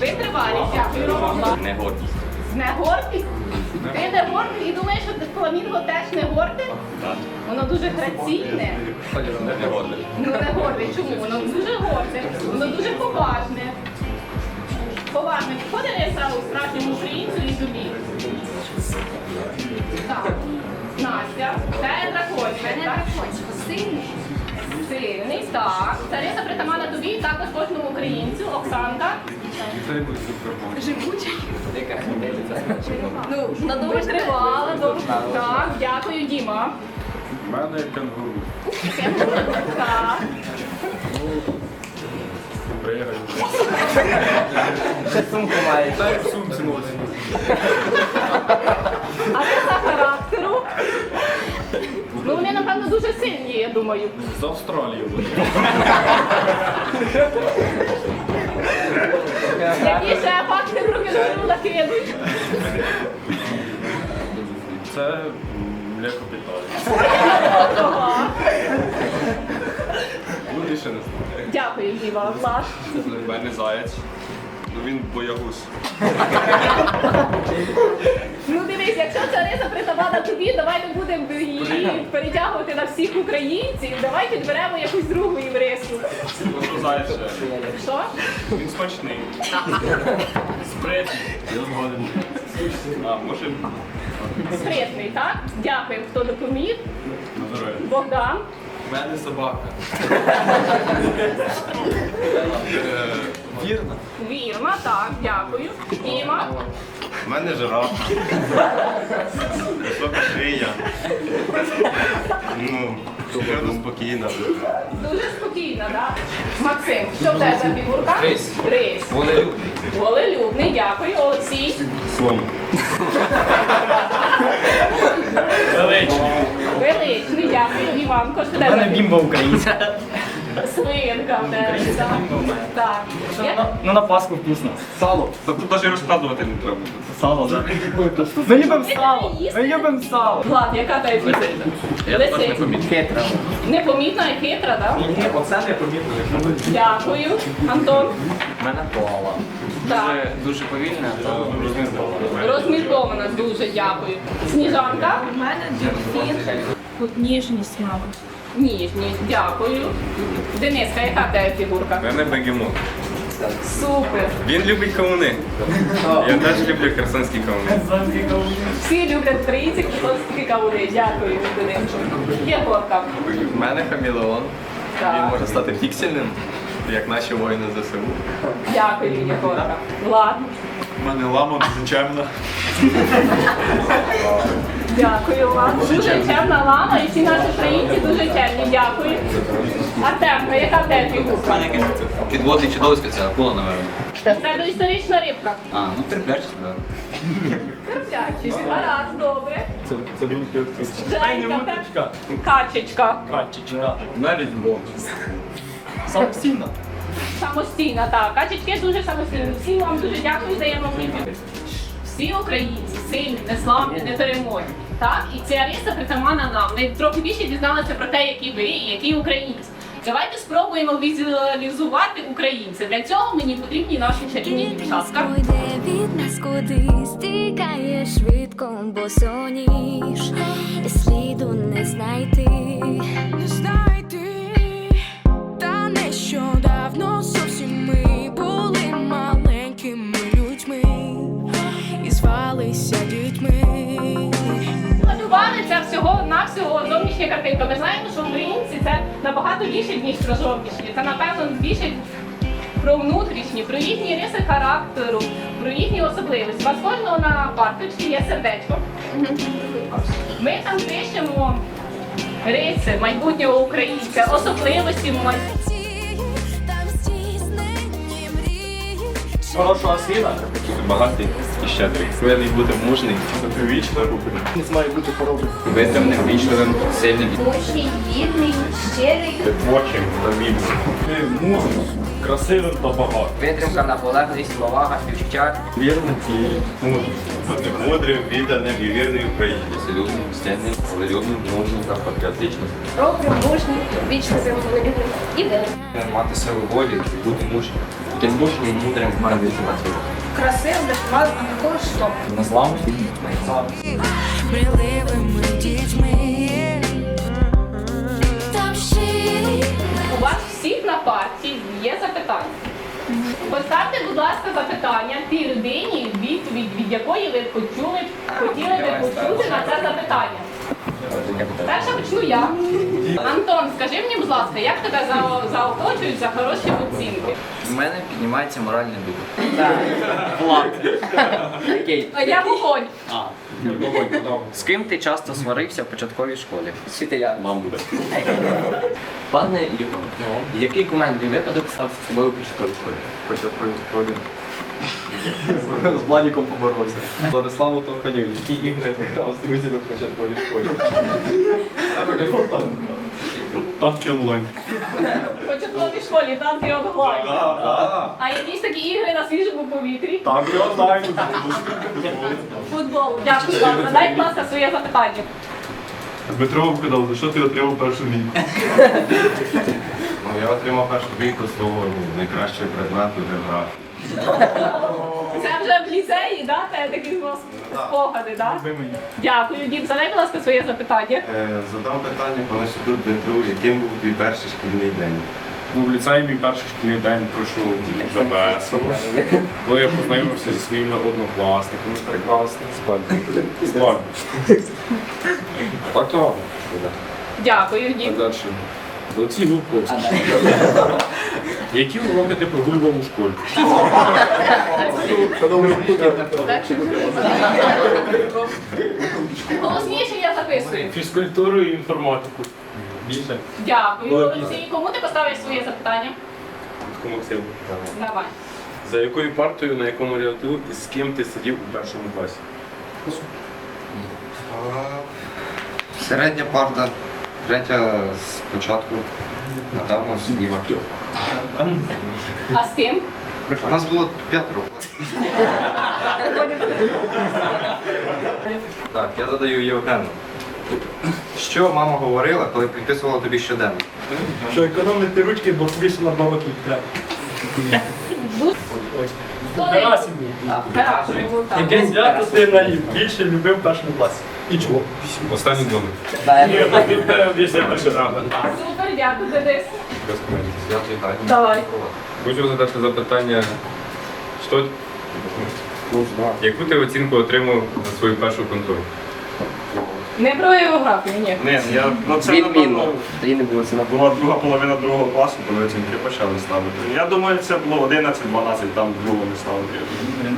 Витривалість. Не гордість. Не гордий? Ти не гордий і думаєш, що фламінго теж не горде? Воно дуже граційне. Не гордий. Ну не горде. Чому? Воно дуже горде, воно дуже поважне. Поважне. Підходить Леся у справжньому українцю і тобі. Так. Настя, це дракончик, так? Так. Цариса притамана тобі і також кожному українцю. Оксанка. Живучий. Ну, надовго тривала, довго. Так, дякую, Діма. У мене кенгуру. Так. Ще сумку маєш. Та в сумці носить. Думаю. З Австралії буде. Які ще в руки накинуть? Це м, млекопитаюче. Ага. Ну, більше не знаю. Дякую, Діма. Влад. Мене заяць. Ну він боягуз. Ну дивись, якщо цариса притамана тобі, давай не будемо її перетягувати на всіх українців. Давай підберемо якусь другу єврейську. Ну, заяць ще. Що? Він смачний. Спритний. Я згоден. А, може, Спритний, так? Дякую, хто допоміг. на здоров'я. Богдан. У мене собака. Вірно. Вірма, так, дякую. Діма. У мене жираф. Висока шия. Ну, природа спокійна. Дуже спокійно, так? Максим, що в тебе за фігурка? Рись. Рись. Волелюбний. Волелюбний, дякую. Олексій. Слон. Величний, Величний, дякую. Іванко, що в У мене бімба українська. Свинка в тебе. так. Так. Я- Ну на Пасху вкусно. Сало. Тобто навіть розказувати не треба. Сало, так? Ми любимо сало. Ми любимо сало. Влад, яка? Я також не помітив. Хитро. Непомітна і хитра, так? Ні, оце не помітно. Дякую. Антон. У мене. Так. Дуже, дуже повільна, то розміркована. Розміркована, дуже дякую. Сніжанка. У мене дельфін. Тут ніжність, мабуть. Ніжність, дякую. Дениска, яка в тебе фігурка? У мене бегемот. Супер. Він любить кавуни. Я теж люблю херсонські кавуни. Всі люблять українці, тільки кавуни. Дякую, Дениско. Єгорка. У мене хамілеон. Він Так. може стати піксельним, як наші воїни ЗСУ. Дякую, Єгорка. Влад. У мене лама незачемна. Дякую вам. Дуже чемна лама і всі наші українці дуже чемні. Дякую. Артемка, яка в тебе фігурка? Підводний чудовисько, це акула, напевно. Це доісторична рибка. А, ну терпляче, так. Терплячий. Гаразд, добре. Це, це Женька, та- Качечка. Качечка. Навіть Бог. Самостійно. Самостійна, так. Качечки дуже самостійні. Всім вам дуже дякую, даємо відповідь. Всі українці сильні, незламні, непереможні. Так, і ця риса притамана нам. Ми трохи більше дізналися про те, які ви і які українці. Давайте спробуємо візуалізувати українця. Для цього мені потрібні наші чарівні дівчатка. Від нас кудись, тікає швидко, бо соніш, сліду не знайти. Малювали це всього зовнішня картинка. Ми знаємо, що українці це набагато більше, ніж про зовнішні. Це напевно більше про внутрішні, про їхні риси характеру, про їхні особливості. У вас кожного на карточці є сердечко. Ми там пишемо риси майбутнього українця, особливості майбутнього. Хороша освіта. Багатий і щедрий. Повинен бути мужний, вічно. Не має бути хвороби. Витримним, вічливим, сильним. Мужній, гідний, щирий. Творчим, намільним. Музик. Красивим та багато. Витримка, наполегливість, повага, співчуття. Вірно цієї. Бути мудрим, відданим і вірним Україні. Солюбним, стильним, волелюбним, мужним та патріотичним. Добрим, мужнім, вічливим, волелюбним і вірним. Мати силу волі, бути мужнім. Бути мужнім, мудрим, мати Красивим, вишиваним, а також стоп. Незламний. мрійливими дітьми. У вас всіх на парті є запитання. Поставте, будь ласка, запитання тій людині, відповідь від якої ви почули, хотіли би почути на це запитання. Перша почну я. Антон, скажи мені, будь ласка, як тебе за- заохочують за хороші оцінки? У мене піднімається моральний дух. А я вогонь. З ким ти часто сварився в початковій школі? Вчителя. Пане Ігор, який командний випадок став з тобою в початковій школі? Початкові школі. З Владіком поборовся. Владиславу Тоханів, які ігри грав з друзями в початковій школі. Танки онлайн. В початковій школі танки онлайн. А якісь такі ігри на свіжому повітрі? Танки онлайн. Футбол. Дякую вам. Задай, будь ласка, своє запитання. Дмитро вгадав, за що ти отримав першу мій? Ну, я отримав першу двійку з того ну, найкращого предмету географії. Це вже в ліцеї, да? Такі у вас спогади, да? Дякую, Дім. Задай, будь ласка, своє запитання. Е, задав питання по інститут Дмитру, яким був твій перший шкільний день? Був в ліцеї мій перший шкільний день пройшов за весело. Коли я познайомився зі своїми однокласниками. Прекрасно. Складно. Так то. Дякую, Дім. Далі. Олексій Губковський. Які уроки ти прогулював у школі? Голосніше я записую. Фізкультуру і інформатику. Більше. Дякую, Олексій. Кому ти поставиш своє запитання? Максим. Давай. За якою партою, на якому ряду і з ким ти сидів у першому класі? Середня парта, третя спочатку, недавно А з ким? У нас було п'ятеро. Так, я задаю Євгену. Що мама говорила, коли підписувала тобі щоденник? Що економити ручки, бо більше на роки треба. Герасимов, так. Яке свято ти найбільше любив першому класі? І чого? Останній ну, об'ясни. Супер, дякую, Денис. Давай. Хочу задати запитання. Що... Яку ти оцінку отримав за свою першу контроль? Не про географію, ні. Ні, я ну це Відмінно. напевно, Тоді не було ціна. була друга половина другого класу, коли оцінки почали ставити. Я думаю, це було 11-12, там другого не ставили.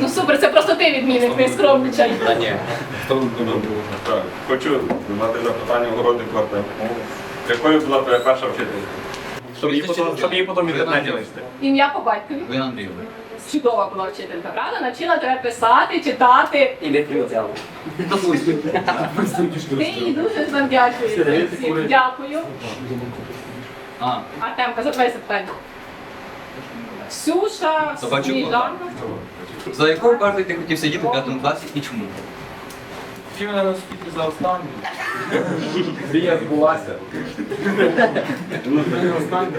Ну супер, це просто ти відмінник, не скромничай. Та ні. Хто добре був? Так, хочу задати запитання огороднику Артему. Якою була твоя перша вчителька? Щоб її потім, в інтернеті знайти. Ім'я по батькові. Ви Андрійович. Чудова була вчителька, правда? Навчила тебе писати, читати. І не прилетіло. Ти їй дуже завдячуєш. Дякую. А, Артемка, задавай запитання. Ксюша, Собачок Сніжана. за якою партою ти хотів сидіти в п'ятому класі і чому? Чи мене на світі за останню? Мрія збулася. Ну, останню.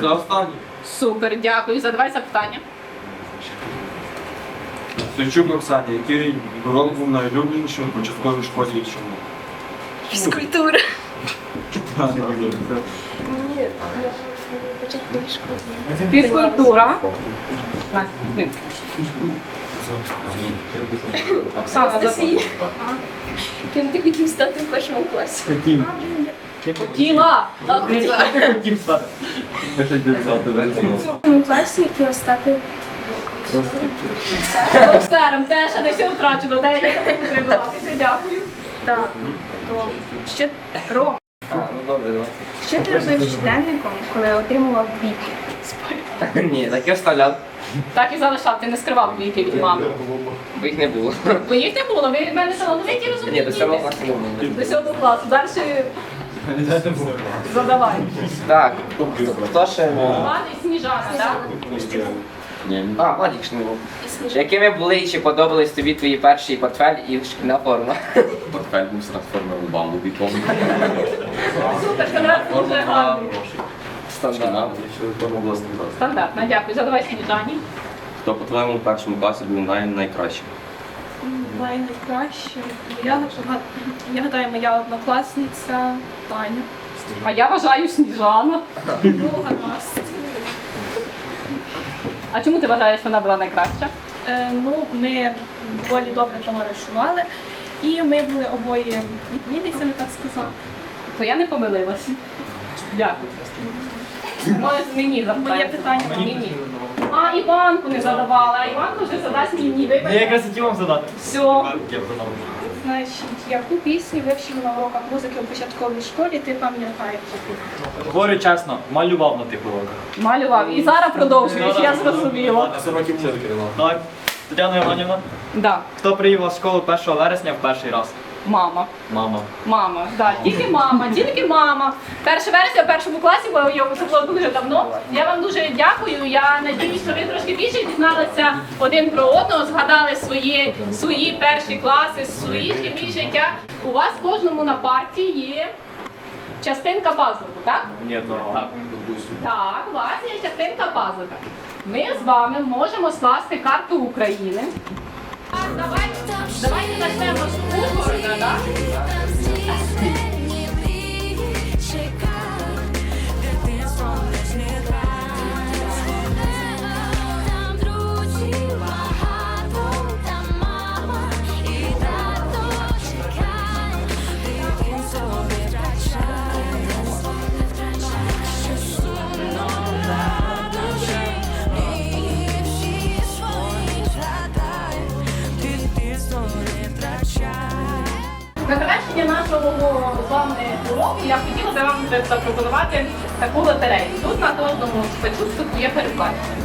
За останню. Супер, дякую. Задавай запитання. Сенчук Оксані, який урок був найулюбленішим в початковій школі і чому? Фізкультура. Фізкультура. Оксана, запитання. Ким ти хотів стати в першому класі? Хотів. Ще. В першому класі Боксером теж не все втрачено. Де я потребуватися. Дякую. Так. То Що, Ну ти робив щоденником, коли отримував двійки? Ні, так я вставляв, Так і залишав, ти не скривав двійки від мами. бо їх не було. Бо їх не було, ви в мене талановиті Ні, до сьомого класу. До сьомого класу. Далі Задавай. Так, хто ще? Влада і Сніжана, так? А, Владик був. Якими були і чи подобались тобі твої перший портфель і шкільна форма? Портфель був з трансформером Бамблбі, пам'ятаю. Супер, конрад дуже гарний. Стандарт. Форма була стандартна. Стандартно, дякую. Задавай Сніжані. Хто по твоєму першому класі був най- найкращим? Най найкраще. Я, я гадаю, моя однокласниця Таня. А я вважаю Сніжана. Ну, гаразд. А чому ти вважаєш, що вона була найкраща? Е, ну, ми доволі добре товаришували. І ми були обоє відмінницями, так сказати. То я не помилилася. Дякую. Може, мені запитання. Моє питання Мені. А, Іванку не задавала, а Іванку вже задасть мені. Я якраз хотів вам задати. Все. Значить, яку пісню вивчили на уроках музики у початковій школі, ти пам'ятаєш? Говорю чесно, малював на тих уроках. Малював. І зараз продовжуєш, я зрозуміла. Так, Тетяна Іванівна, Да. хто приїхав в школу 1 вересня в перший раз? Мама. Мама. Мама, да, тільки мама, тільки мама. Перше вересня в першому класі, бо його це було дуже давно. Я вам дуже дякую. Я надіюсь, що ви трошки більше дізналися один про одного, згадали свої, свої перші класи, свої шкільні життя. У вас кожному на парті є частинка пазлу, так? Ні, так. Так, у вас є частинка пазлика. Ми з вами можемо скласти карту України. Давайте, начнем почнемо з да? На завершення нашого з вами уроку я хотіла би вам запропонувати таку лотерею. Тут на кожному спецюстку є передбачення.